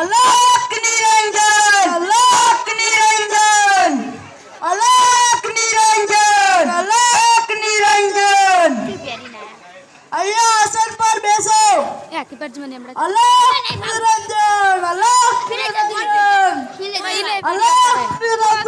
અલક નિરંજન! અલક નિરંજન! અલક નિરંજન! અલક નિરંજન! અહીંયા આસન પર બેસો! અલક નિરંજન! અલક નિરંજન! અલક નિરંજન!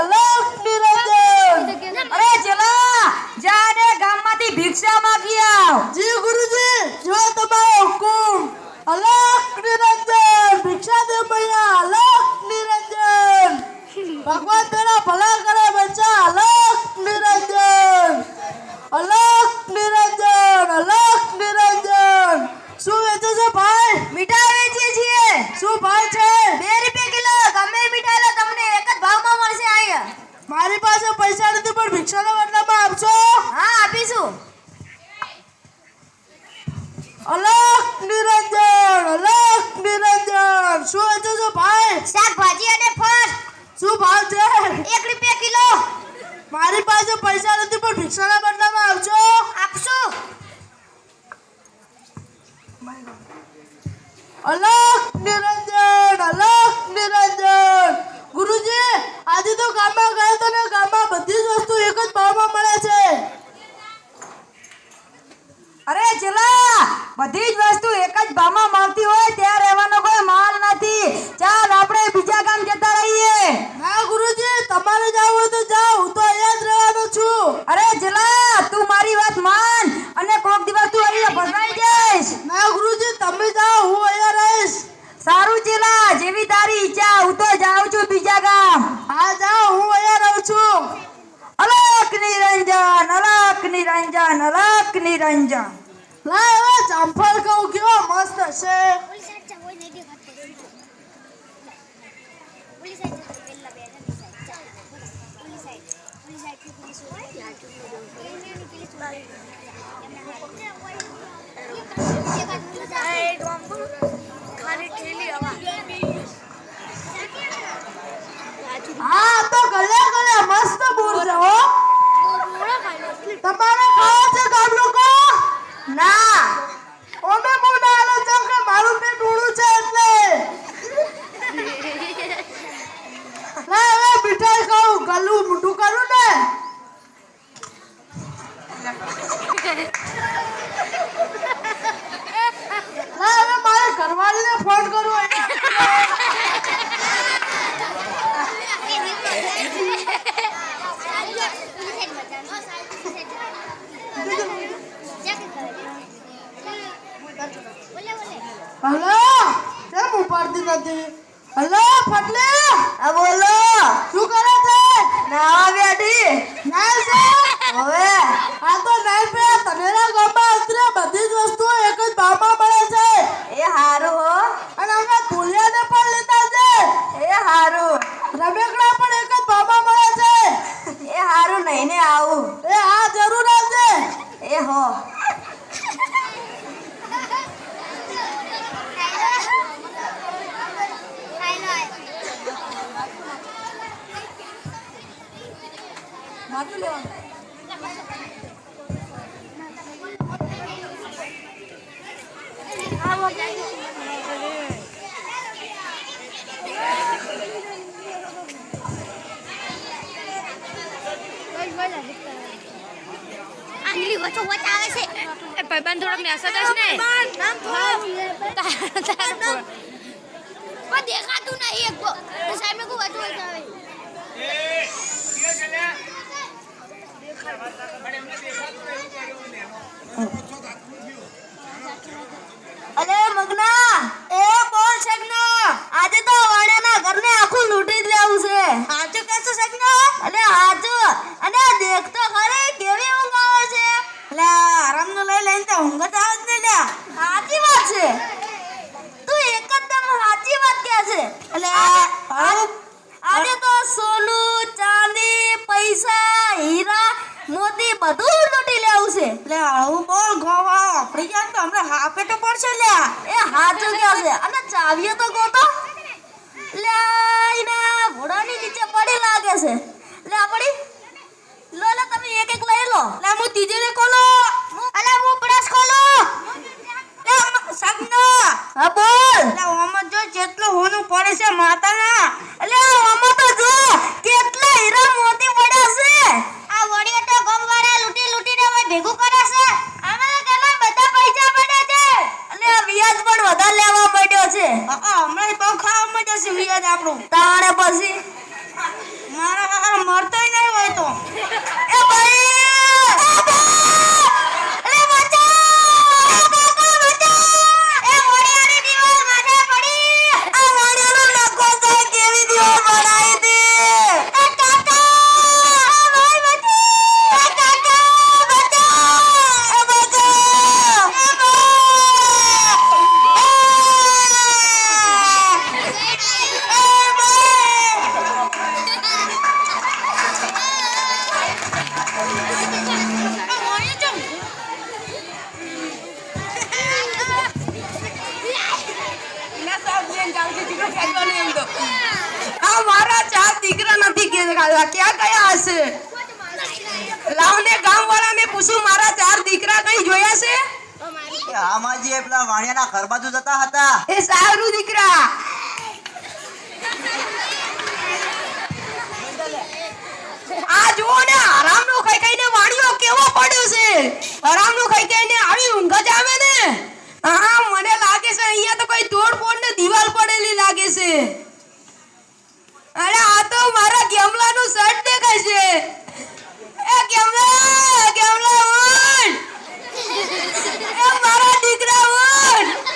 અલક નિરંજન! અરે ચલા! જાને ગામમાંથી ભિક્ષા માંગી આવ જી ગુરુજી જો તમારો હુકુમ. અલક નિરંજન, ભિક્ષા દે મૈયા અલક નિરંજન. ભગવાન તેના ભલા કરે બચ્ચા અલક નિરંજન. અલક નિરંજન અલક નિરંજન શું વેચો છો ભાઈ મીઠાઈ વેચીએ છીએ શું ભાવ છે બે રૂપિયા કિલો ગમે એ મીઠાઈ લો તમને એક જ ભાવમાં મળશે અહીંયા મારી પાસે પૈસા નથી પણ ભિક્ષાના બદલામાં આપશો હા આપીશું અલક નિરંજન અલક નિરંજન શું વેચો છો ભાઈ શાકભાજી અને ફળ શું ભાવ છે એક રૂપિયા કિલો મારી પાસે પૈસા નથી બદલામાં આવજો. આપશો? આપશું નિરંજન અલક નિરંજન. ગુરુજી, આજે તો ગામમાં ગયો તો ને ગામમાં બધી જ વસ્તુ એક જ ભાવમાં મળે છે. અરે, ચલા, બધી જ વસ્તુ એક જ ભાવમાં મળતી હોય ત્યાં રહેવાનો કોઈ માલ નથી. ચાલ, આપણે બીજા ગામ જતા રહીએ. ના, ગુરુજી, તમારે જવું હોય તો જાઓ. હું તો અહીંયા જ રહેવાનો છું. અરે જલા તું મારી વાત માન. અને કોક દિવસ તું અહીંયા ભસાઈ જઈશ. ના ગુરુજી તમે જાઓ હું અહીંયા રહીશ. સારું જલા જેવી તારી ઈચ્છા હું તો જાઉં છું બીજા ગામ. હા જાઓ હું અહીંયા રહું છું. અલક નિરંજન અલક નિરંજન અલક નિરંજન. લા હવે જામફળ કહું કેવો મસ્ત હશે ઓલી સાઈડ જા હોય નહીં દેખાતું ઓલી સાઈડ જા પેલા બે ની સાઈડ જા ઓલી સાઈડ ઓલી સાઈડથી પેલી સોય એની એની પેલી સોય ખાલી ઠેલી હવા હા તો ગલે ગલે મસ્ત બૂર છે હો. તમારે ખાવા છે ગામ લોકો ના ઓમે હું ના આલો છું કે મારું પેટ ઊણું છે એટલે લા હવે મીઠાઈ ખાઉં ગલું મોટું કરું ને લા હવે મારે ઘરવાળીને ફોન કરવો હલો કેમ ઉપાડતી નથી હલો ફટલી આ બોલો, શું કરે છે? નાવા બેઠી. નાય છે? હવે, આ તો નાય પે તનેરા ગામમાં અત્રે બધી જ વસ્તુઓ એક જ ભાવમાં મળે છે એ હારું હો અને અમે ભૂલિયાને પણ લીધા છે એ હારું રમેકડા પણ એક જ ભાવમાં મળે છે એ હારું નહીં ને આવું એ હા જરૂર આવજે એ હો માથું લેવાનું આંગળી વચ્ચો વચ્ચ આવે છે ભાઈબંધ થોડોક અસર દસ ને દેખાતું નહીં એક સાહેબ કો વચ્ચો વચ્ચ આવે અરે દીકરા કઈ જોયા છે? આમાં જે વાણિયાના ઘર બાજુ જતા હતા. એ સારું દીકરા. આ જુઓ ને આરામનું ખાઈ ખાઈને વાણિયો કેવો પડ્યો છે? આરામનું ખાઈ ખાઈને આવી ઊંઘ જ આવે ને? હા મને લાગે છે અહીંયા તો કોઈ તોડફોડ ને દિવાલ પડેલી લાગે છે. અરે આ તો મારા ગેમલાનું શર્ટ દેખાય છે. એ ગેમલા ગેમલા મારા દીકરા ઉઠ!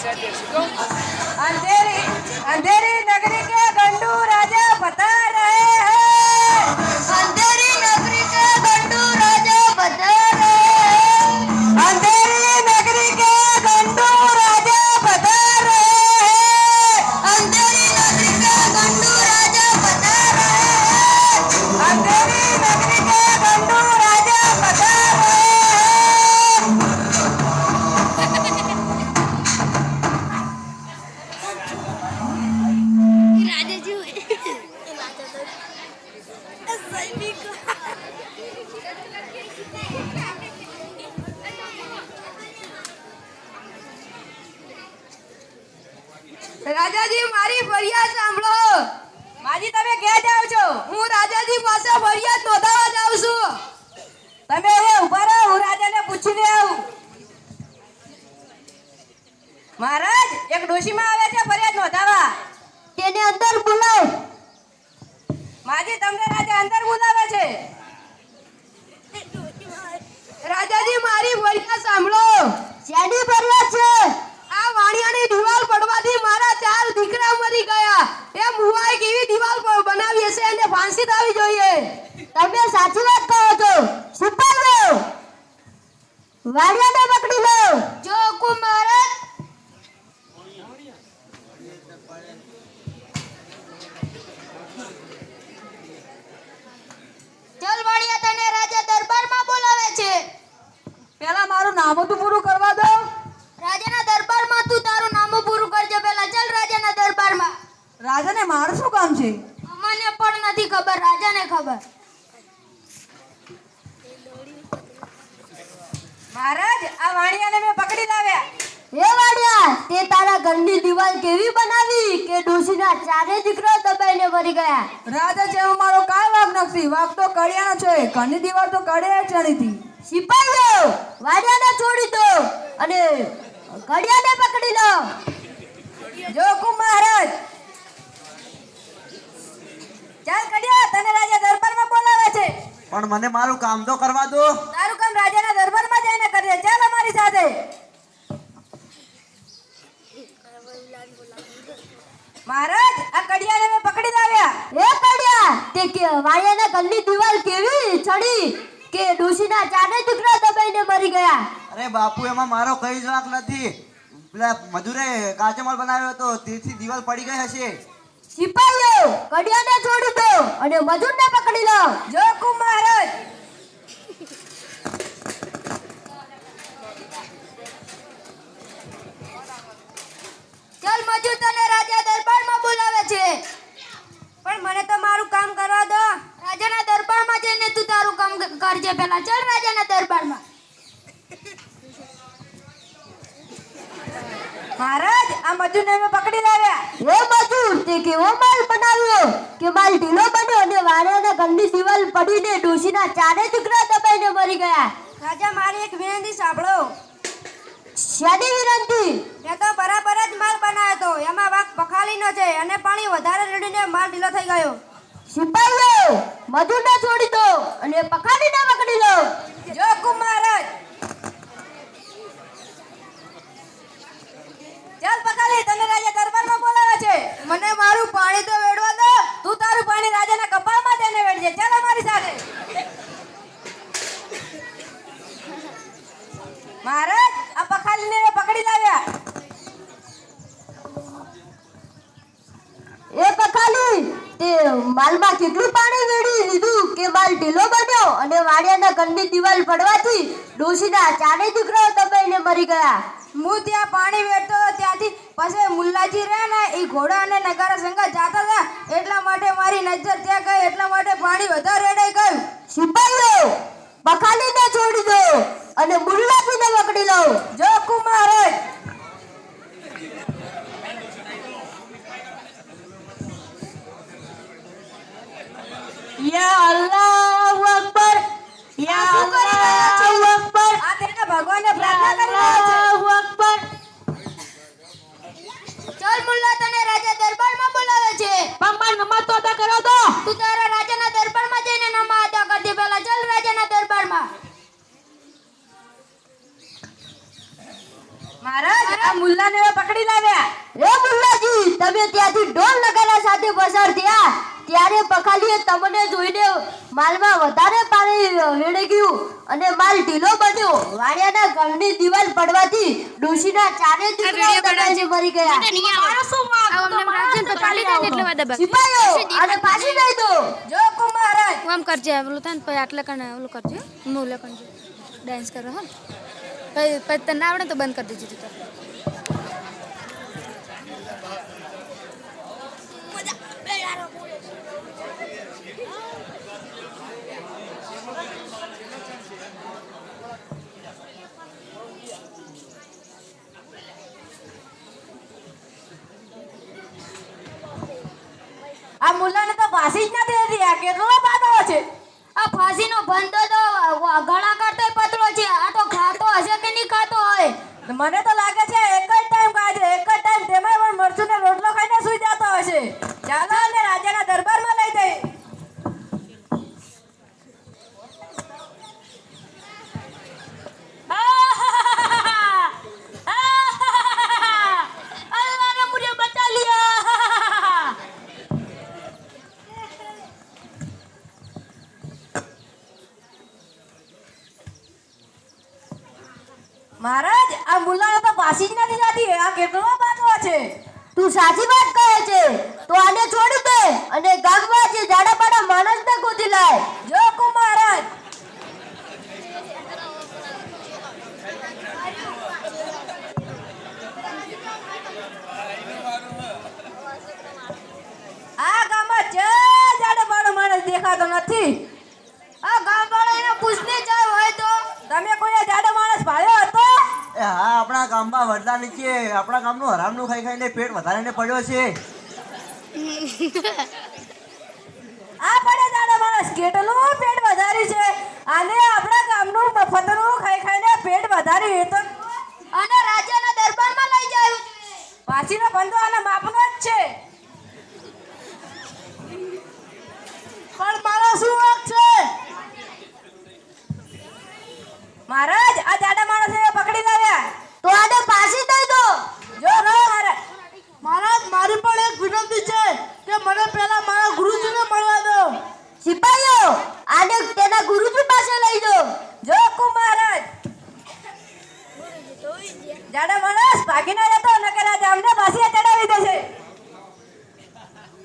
Anderi, Anderi, Nagari. します。ઘરની દીવાલ તો કડિયા ચણી હતી સિપાહીઓ વાડિયાને છોડી દો અને કડિયાને પકડી લો. જો હુકુમ મહારાજ. ચાલ કડિયા તને રાજા દરબારમાં બોલાવે છે. પણ મને મારું કામ તો કરવા દો. તારું કામ રાજાના દરબારમાં જઈને કરજે ચાલ અમારી સાથે. મહારાજ આ કડિયાને મેં પકડી લાવ્યા એ કડિયા તે કે વાડિયાના ગલ્લી દીવાલ કેવી? ચડી કે ડોશીના ચારે ટુકડા દબાઈને મરી ગયા? અરે બાપુ એમાં મારો કઈ જ વાંક નથી. પેલા મધુરે કાચમાલ બનાવ્યો હતો તેથી દીવાલ પડી ગઈ હશે. સિપાહીઓ કડિયાને છોડી દો અને મજૂરને પકડી લો. જો કુ મહારાજ. ચાલ મજૂર તને રાજા દરબારમાં બોલાવે છે. પણ મને તો મારું કામ કરવા દો. રાજાના દરબારમાં જઈને તું તારું કામ કરજે પહેલા. ચાલ રાજાના દરબારમાં. મહારાજ આ મજૂરને મેં પકડી લાવ્યા. હે મજૂર તે કેવો માલ બનાવ્યો? કે માલ ઢીલો બન્યો અને ને ઘરની દિવાલ પડીને ડોશીના ચારે ટુકડા દબાઈને મરી ગયા. રાજા મારી એક વિનંતી સાંભળો. શેની વિનંતી. મેં તો બરાબર જ માલ બનાવ્યો હતો એમાં વાઘ બખાલીનો છે. અને પાણી વધારે રેડીને માલ ઢીલો થઈ ગયો. સિપાહીઓ મધુને છોડી દો અને પખાલીને પકડી લો. જો હુકુમ મહારાજ ચાલ પકાલી તને રાજા દરબારમાં બોલાવે છે. મને મારું પાણી તો વેડવા દો. તું તારું પાણી રાજાના કપાળમાં જઈને વેડજે. ચાલ અમારી સાથે. મહારાજ આ પખાલીને પકડી લાવ્યા. એ પખાલી તે માલમાં કેટલું પાણી વેડી લીધું કે માલ ઢીલો બન્યો અને વાડિયાના ઘરની દિવાલ પડવાથી ડોશીના ચારે દીકરાઓ દબાઈને મરી ગયા. હું ત્યાં પાણી વેઠતો ત્યાંથી પછી મુલ્લાજી રહ્યા ને એ ઘોડા અને નગારા સંગા જાતા હતા એટલા માટે મારી નજર ત્યાં ગઈ એટલા માટે પાણી વધારે રેડાઈ ગયું. સિપાહીઓ પખાલીને છોડી દો. અને મુલ્લાજીને પકડી લો. જો કુમાર યા અલ્લાહ અકબર. યા અલ્લાહ અકબર. આ તેના ભગવાનને પ્રાર્થના કરી રહ્યા અકબર. ચલ મુલ્લા તને રાજા દરબારમાં બોલાવે છે. પપ્પા નમાઝ તો અદા કરો તો. તું તારા રાજાના દરબારમાં જઈને નમા અદા કરજે પહેલા ચલ રાજાના દરબારમાં મહારાજ આ મુલ્લાને પકડી લાવ્યા. હે મુલ્લાજી તમે ત્યાંથી ઢોલ નગારા સાથે પસાર થયા. ત્યારે પખાલીએ તમને જોઈને માલમાં વધારે પાણી વેડે ગયું અને માલ ઢીલો બન્યો. વાડિયાના ઘરની દિવાલ પડવાથી ડોશીના ચારે દીકરાઓ મરી ગયા. સિપાયો અને પાછી દઈ દો. જો મહારાજ આમ કરજે ઓલું થાય ને પછી આટલે કણે ઓલું કરજે. મૂલે કરજે ડાન્સ કરો હા. પછી તને આવડે તો બંધ કરી દેજે તો. આ મુલ્લાને તો ફાંસી જ નથી દેતી આ કેટલો પાતળો છે આ ફાંસીનો બંધો તો ઘણા કરતોય પતળો છે આ તો ખાતો હશે કે નહીં ખાતો હોય મને તો લાગે છે એક જ ટાઈમ કાઢે એક જ ટાઈમ તેમાં પણ મરચું ને રોટલો ખાઈને સુઈ જતો હશે. ચાલો અને રાજાના દરબારમાં લઈ જઈએ આ મહારાજ આ મુલ્લાને તો પાસી જ નથી જાતી આ કેટલો બાજુ છે. તું સાચી વાત કહે છે. તો આને છોડી દે અને ગામમાં જે જાડા પાડા માણસને ગોતી લાય. જો કુ આ ગામમાં જે જાડા પાડો માણસ દેખાતો નથી. આ ગામવાળા એને પૂછને જાય હોય તો, તમે કોઈ જાડો માણસ ભાળ્યો? હા, આપણા ગામમાં વડલા નીચે આપણા ગામનું હરામનું ખાઈ ખાઈને પેટ વધારીને પડ્યો છે. આ પડે જાડો માણસ કેટલું પેટ વધારી છે. અને આપણા ગામનું મફતનું ખાઈ ખાઈને પેટ વધારી તો અને રાજાના દરબારમાં લઈ જાય. પાછીનો બંધો આના માપનો જ છે. પણ મારો શું હક છે? મહારાજ, આ જાડા માણસે પકડી લાવ્યા તો આને પાછી દઈ દો જો રો મહારાજ મહારાજ મારી પણ એક વિનંતી છે કે મને પહેલા મારા ગુરુજીને મળવા દો. સિપાહીઓ આને તેના ગુરુજી પાસે લઈ દો જો કુ જાડે માણસ ભાગી ના જતો નકર આજે અમને પાછી ચડાવી દેશે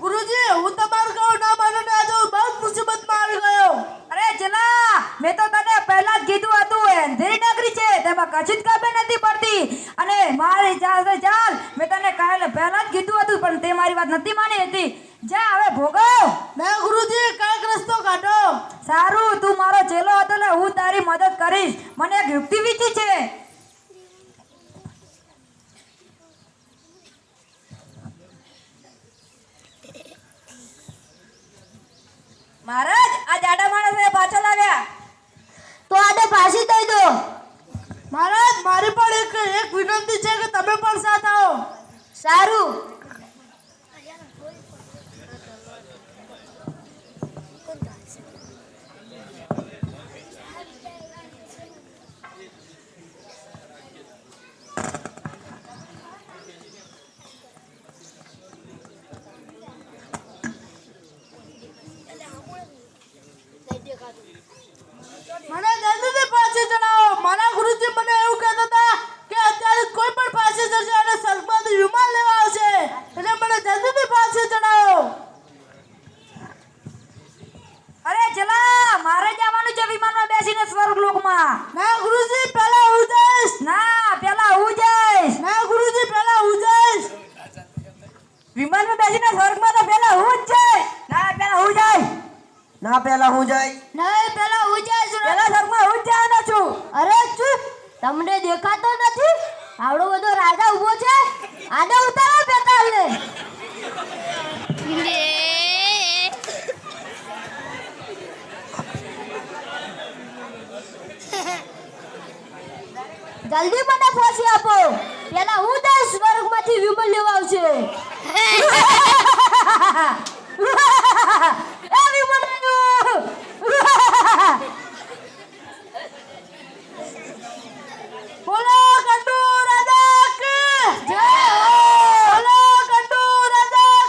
ગુરુજી હું તમારું કહું ના માનો ને આજે હું બહુ મુસીબતમાં આવી ગયો. અરે જલા મેં તો તને પહેલા જ કીધું હતું અંધેરી નગરી છે તેમાં કચિત ખબર નથી પડતી. અને મારી ચાલ ચાલ મેં તને કાલે પહેલા કીધું હતું પણ તે મારી વાત નથી માની હતી. જા હવે ભોગવ. બે ગુરુજી કંઈક રસ્તો કાઢો. સારું તું મારો ચેલો હતો ને હું તારી મદદ કરીશ. મને એક યુક્તિ વીચી છે. મહારાજ આ જાડા માણસે પાછો લાવ્યા. તો આને ફાંસી દઈ દો. મહારાજ મારી પણ એક એક વિનંતી છે કે તમે પણ સાથ આવો. સારું મને જલ્દીથી પાછી ચડાવો મારા ગુરુજી મને એવું કહેતા હતા કે અત્યારે કોઈ પણ પાછી જશે અને સ્વર્ગમાંથી વિમાન લેવા આવશે એટલે મને જલ્દીથી પાછી ચડાવો અરે ચલા મારે જવાનું છે વિમાનમાં બેસીને સ્વર્ગ લોકમાં ના ગુરુજી પહેલા હું જઈશ ના પેલા હું જઈશ ના ગુરુજી પહેલા હું જઈશ વિમાનમાં બેસીને સ્વર્ગમાં તો પેલા હું જ જઈશ ના પેલા હું જઈશ ના પેલા હું જાય નહીં પહેલા હું જઈશ પેલા સ્વર્ગમાં હું જ જવાનો છું અરે ચૂપ તમને દેખાતો નથી આવડો બધો રાજા ઊભો છે આને ઉતારો પેટાલને જલ્દી મને ફોસી આપો. પેલા હું દસ વર્ગમાંથી વિમલ લેવા આવશે. એ વિમલ બોલો કંડુ રાજા જય હો. બોલો કંડુ રાજા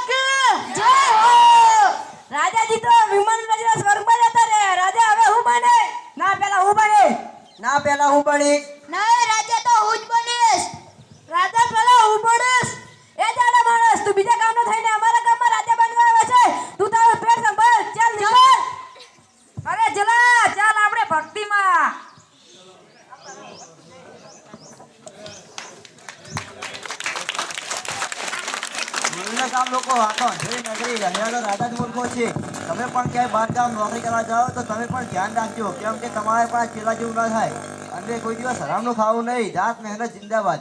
જય હો. રાજાજી તો વિમાન બેસીને સ્વર્ગમાં જતા રહે રાજા હવે હું બને? ના પેલા હું બને. ના પેલા હું બની નહીં રાજા તો હું જ બનીશ રાજા પેલા હું બનીશ એ જાડા માણસ તું બીજા ગામનો થઈને અમારા ગામમાં રાજા બનવા આવે છે? તું તારો પેટ સંભાળ ચાલ નીકળ. અરે જલા ચાલ આપણે ભક્તિમાં. ગામ લોકો આ તો નગરી રહ્યા રાજા જ મૂર્ખો છે તમે પણ ક્યાંય બહાર ગામ નોકરી કરવા જાઓ તો તમે પણ ધ્યાન રાખજો. કેમ કે તમારે પણ આ ચેલા જેવું ના થાય. અને કોઈ દિવસ હરામનું ખાવું નહીં જાત મહેનત જિંદાબાદ.